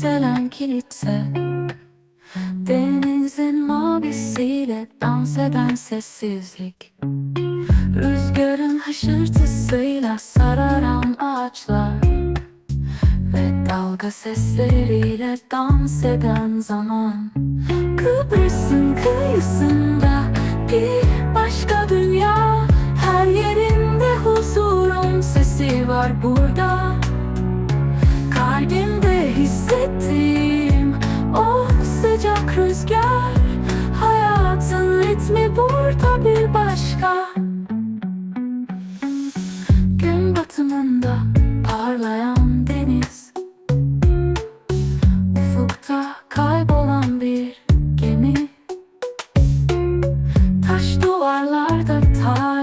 yükselen kilitse Denizin mavisiyle dans eden sessizlik Rüzgarın hışırtısıyla sararan ağaçlar Ve dalga sesleriyle dans eden zaman Kıbrıs'ın kıyısında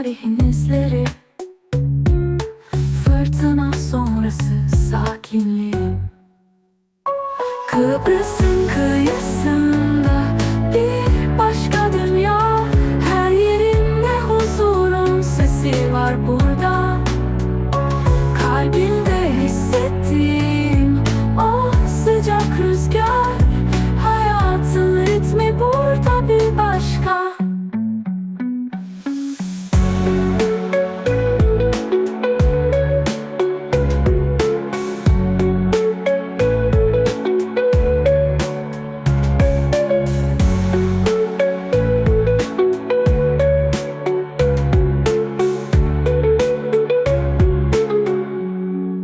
tarihin izleri Fırtına sonrası sakinliği Kıbrıs'ın kıyısında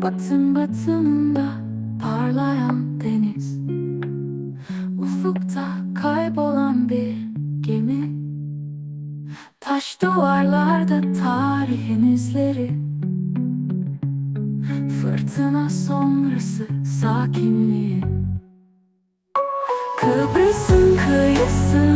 Batın batımında parlayan deniz. Ufukta kaybolan bir gemi. Taş duvarlarda tarihin izleri. Fırtına sonrası sakinliği. Kıbrıs'ın kıyısı